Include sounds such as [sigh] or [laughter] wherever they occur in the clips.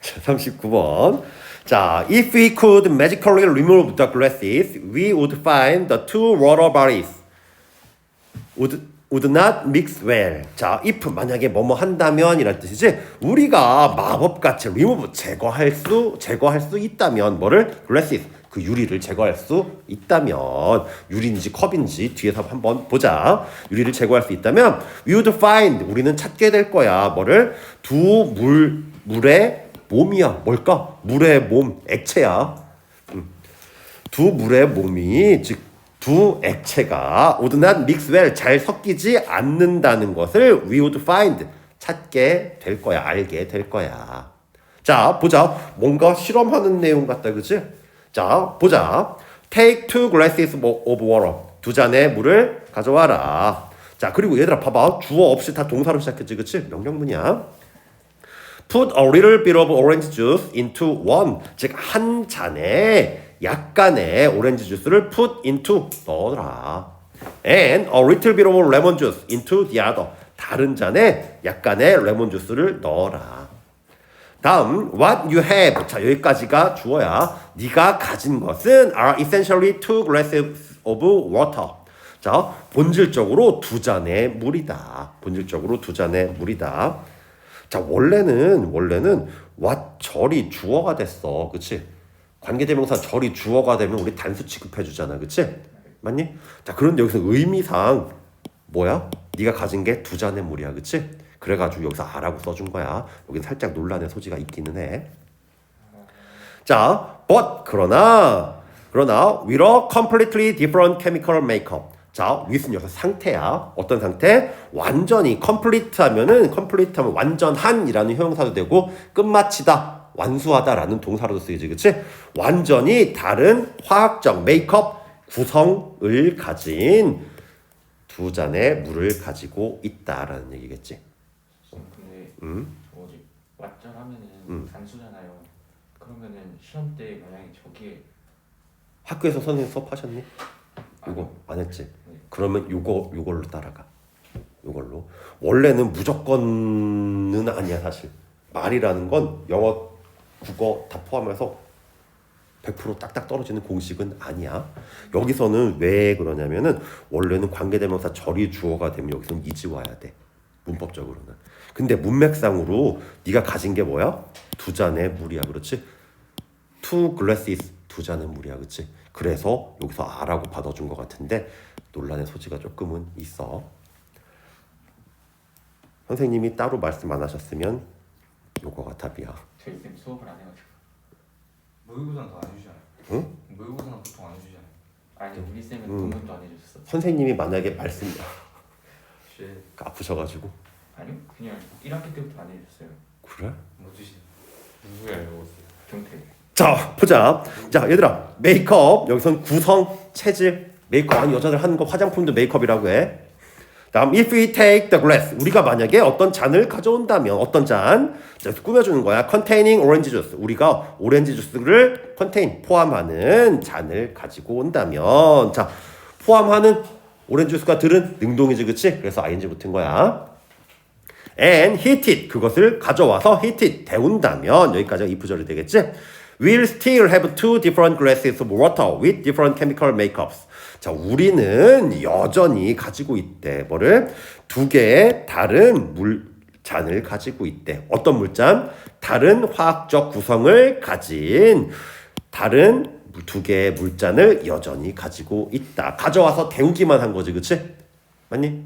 자, 39번. 자, if we could magically remove the glasses, we would find the two water bodies. would, would not mix well. 자, if 만약에 뭐뭐 한다면 이란 뜻이지. 우리가 마법같이 remove 제거할 수 제거할 수 있다면 뭐를 glasses 그 유리를 제거할 수 있다면 유리인지 컵인지 뒤에서 한번 보자. 유리를 제거할 수 있다면 we would find 우리는 찾게 될 거야. 뭐를 두 물 물의 몸이야. 뭘까? 물의 몸 액체야. 두 물의 몸이 즉두 액체가 mix well 잘 섞이지 않는다는 것을 we would find 찾게 될 거야 알게 될 거야 자 보자 뭔가 실험하는 내용 같다 그치 자 보자 take two glasses of water 두 잔의 물을 가져와라 자 그리고 얘들아 봐봐 주어 없이 다 동사로 시작했지 그치 명령문이야 Put a little bit of orange juice into one. 즉, 한 잔에 약간의 오렌지 주스를 put into 넣어라. And a little bit of lemon juice into the other. 다른 잔에 약간의 레몬 주스를 넣어라. 다음 what you have 자 여기까지가 주어야 네가 가진 것은 are essentially two glasses of water. 자 본질적으로 두 잔의 물이다. 본질적으로 두 잔의 물이다. 자 원래는 원래는 what 절이 주어가 됐어. 그치? 관계대명사 절이 주어가 되면 우리 단수 취급해 주잖아. 그치? 맞니? 자 그런데 여기서 의미상 뭐야? 네가 가진 게 두 잔의 물이야. 그치? 그래가지고 여기서 아라고 써준 거야. 여기 살짝 논란의 소지가 있기는 해 자, but 그러나 그러나 with a completely different chemical makeup. 자, with는 여기서 상태야. 어떤 상태? 완전히 complete 하면은 complete 하면 완전한이라는 형용사도 되고 끝마치다, 완수하다라는 동사로도 쓰이지. 그치? 완전히 다른 화학적 메이크업 구성을 가진 두 잔의 물을 가지고 있다라는 얘기겠지. 근데 음? 뭐지 왓전 하면은 단수잖아요. 그러면은 시험 때 만약에 저기에 학교에서 선생님 수업하셨니? 이거 안 했지? 그러면 요거 요걸로 따라가. 요걸로. 원래는 무조건은 아니야 사실. 말이라는 건 영어, 국어 다 포함해서 100% 딱딱 떨어지는 공식은 아니야. 여기서는 왜 그러냐면은 원래는 관계대명사 절이 주어가 되면 여기서는 이지 와야 돼. 문법적으로는. 근데 문맥상으로 네가 가진 게 뭐야? 두 잔의 물이야. 그렇지? Two glasses 두 잔의 물이야. 그렇지? 그래서 여기서 아라고 받아준 것 같은데 논란의 소지가 조금은 있어. 선생님이 따로 말씀 안 하셨으면 요거가 답이야. 쌤 수업을 안 해가지고 모의고사는 더 안 해주잖아요. 응? 모의고사는 보통 안 해주잖아요. 아니 우리 쌤은 음. 논문도 안 해줬어. 선생님이 만약에 말씀 [laughs] 쉣, 아프셔가지고 아니요 그냥 1학기 때부터 안 해줬어요. 그래? 못 주시네. 누구야 이거? 경태. 자 보자 자 얘들아 메이크업. 여기선 구성 체질 메이크업. 아니 여자들 하는 거 화장품도 메이크업이라고 해. 다음 if we take the glass. 우리가 만약에 어떤 잔을 가져온다면 어떤 잔? 자, 꾸며주는 거야. containing orange juice. 우리가 오렌지 주스를 contain 포함하는 잔을 가지고 온다면. 자 포함하는 오렌지 주스가 들은 능동이지 그치? 그래서 ing 붙은 거야. and heat it 그것을 가져와서 heat it 데운다면 여기까지가 if 절이 되겠지 We'll still have two different glasses of water with different chemical makeups. 자, 우리는 여전히 가지고 있대. 뭐를? 두 개의 다른 물잔을 가지고 있대. 어떤 물잔? 다른 화학적 구성을 가진 다른 두 개의 물잔을 여전히 가지고 있다. 가져와서 데우기만 한 거지, 그치? 맞니?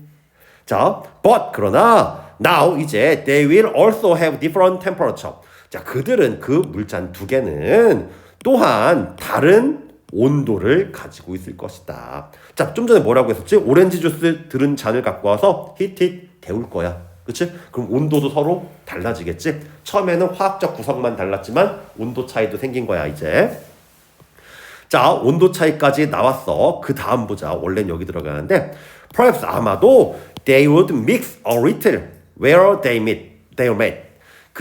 자, but 그러나 now 이제 they will also have different temperature. 자, 그들은 그 물잔 두 개는 또한 다른 온도를 가지고 있을 것이다. 자, 좀 전에 뭐라고 했었지? 오렌지 주스 들은 잔을 갖고 와서 히트 데울 거야. 그치? 그럼 온도도 서로 달라지겠지? 처음에는 화학적 구성만 달랐지만 온도 차이도 생긴 거야, 이제. 자, 온도 차이까지 나왔어. 그 다음 보자. 원래는 여기 들어가는데, perhaps 아마도 they would mix a little where they meet, they met.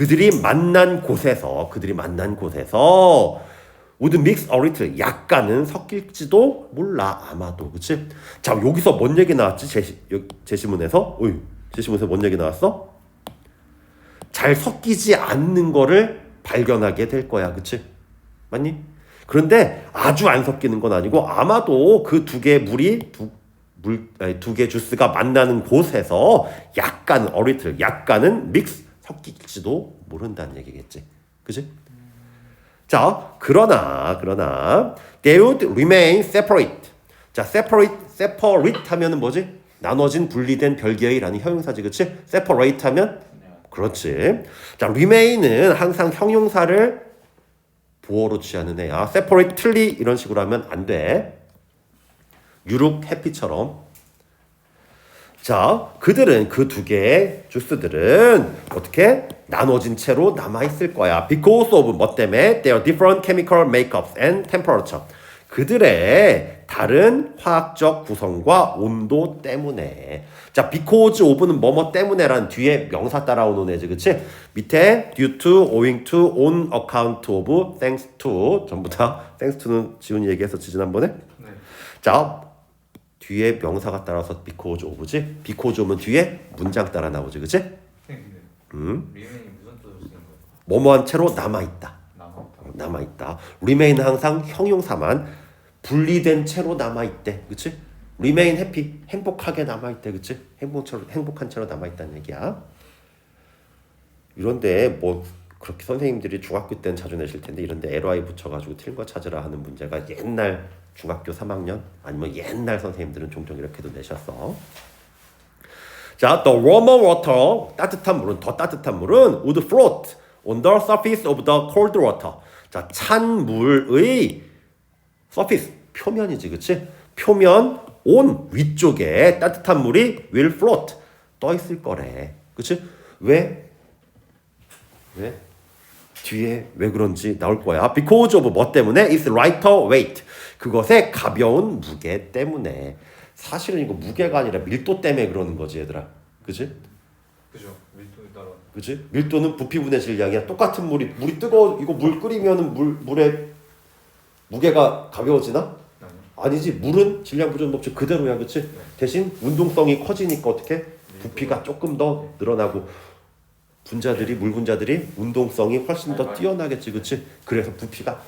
그들이 만난 곳에서, 그들이 만난 곳에서 would mix a little 약간은 섞일지도 몰라 아마도 그치? 자 여기서 뭔 얘기 나왔지 제시 여- 제시문에서 어이 제시문에서 뭔 얘기 나왔어? 잘 섞이지 않는 거를 발견하게 될 거야. 그치? 맞니? 그런데 아주 안 섞이는 건 아니고 아마도 그 두 개의 물이 두, 물, 두 개 주스가 만나는 곳에서 약간 어리틀, 약간은 믹스 섞일지도 모른다는 얘기겠지. 그지? 자, 그러나, 그러나, they would remain separate. 자, separate, separate 하면은 뭐지? 나눠진, 분리된, 별개의라는 형용사지, 그치? separate 하면 그렇지. 자, remain은 항상 형용사를 보어로 취하는 애야. separate, 틀리 이런 식으로 하면 안 돼. 유룩, 해피처럼. 자, 그들은 그 두 개의 주스들은 어떻게 나눠진 채로 남아 있을 거야. Because of 뭐 때문에 their different chemical makeups and temperature. 그들의 다른 화학적 구성과 온도 때문에. 자, because of는 뭐뭐 때문에란 뒤에 명사 따라오는 애지, 그치? 밑에 due to, owing to, on account of, thanks to 전부 다 thanks to는 지훈이 얘기해서 지난번에 네. 자 뒤에 명사가 따라서 because of지 because of은 뒤에 문장 따라 나오지 그치? 근데 음 리메인이 무슨 뜻으로 쓰는 거예요? 뭐뭐한 채로 남아있다. 남아있다 remain 항상 형용사만 분리된 채로 남아있대 그치? remain happy 행복하게 남아있대 그치? 행복처럼, 행복한 채로 남아있다는 얘기야 이런데 뭐 그렇게 선생님들이 중학교 때는 자주 내실 텐데 이런데 LY 붙여가지고 틀린 거 찾으라 하는 문제가 옛날 중학교 3학년 아니면 옛날 선생님들은 종종 이렇게도 내셨어. 자, the warmer water 따뜻한 물은 더 따뜻한 물은 would float on the surface of the cold water. 자, 찬 물의 surface 표면이지, 그치? 표면 온 위쪽에 따뜻한 물이 will float 떠 있을 거래, 그치? 왜? 왜? 뒤에 왜 그런지 나올 거야. Because of 뭐 때문에? It's lighter weight. 그것의 가벼운 무게 때문에. 사실은 이거 무게가 아니라 밀도 때문에 그러는 거지, 얘들아. 그지? 그죠? 밀도에 따라. 그지? 밀도는 부피분의 질량이야. 똑같은 물이 물이 뜨거 이거 물 끓이면은 물 물의 무게가 가벼워지나? 아니지. 물은 질량 부족 법칙 그대로야, 그치? 대신 운동성이 커지니까 어떻게? 부피가 조금 더 늘어나고 분자들이 물 분자들이 운동성이 훨씬 더 뛰어나겠지, 그치? 그래서 부피가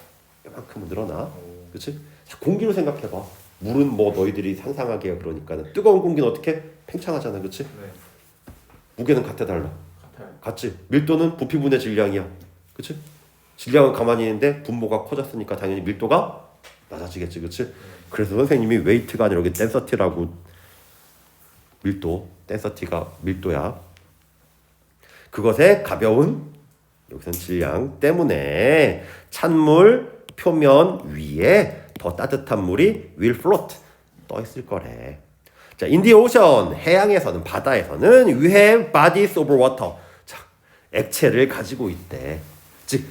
이만큼은 늘어나? 자, 공기로 생각해봐. 물은 뭐 너희들이 상상하기에 그러니까는 뜨거운 공기는 어떻게 팽창하잖아, 그치? 네. 무게는 같아 달라. 같지? 밀도는 부피분의 질량이야, 그치? 질량은 가만히 있는데 분모가 커졌으니까 당연히 밀도가 낮아지겠지, 그치? 그래서 선생님이 웨이트가 아니라 여기 덴서티라고 밀도, 덴서티가 밀도야. 그것의 가벼운 여기서는 질량 때문에 찬물 표면 위에 더 따뜻한 물이 will float 떠 있을 거래. 자, in the ocean 해양에서는 바다에서는 we have bodies of water. 자, 액체를 가지고 있대. 즉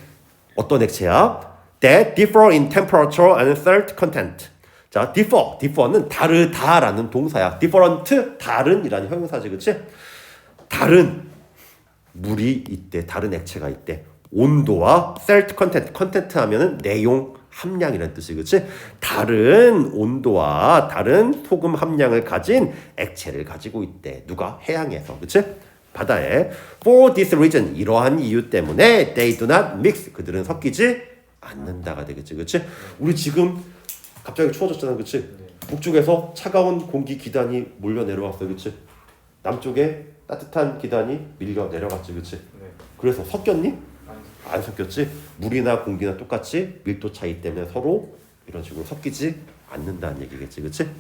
어떤 액체야? That differ in temperature and salt content. 자, differ, differ는 다르다라는 동사야. different, 다른이라는 형용사지, 그치? 다른 물이 있대. 다른 액체가 있대. 온도와 salt content, content 하면은 내용, 함량이라는 뜻이 그치? 다른 온도와 다른 소금 함량을 가진 액체를 가지고 있대. 누가? 해양에서. 그치? 바다에. For this reason, 이러한 이유 때문에 they do not mix. 그들은 섞이지 않는다가 되겠지. 그치? 우리 지금 갑자기 추워졌잖아. 그치? 북쪽에서 차가운 공기 기단이 몰려 내려왔어. 그치? 남쪽에 따뜻한 기단이 밀려 내려갔지. 그치? 네. 그래서 섞였니? 아니. 안 섞였지? 물이나 공기나 똑같이 밀도 차이 때문에 서로 이런 식으로 섞이지 않는다는 얘기겠지, 그치? 네.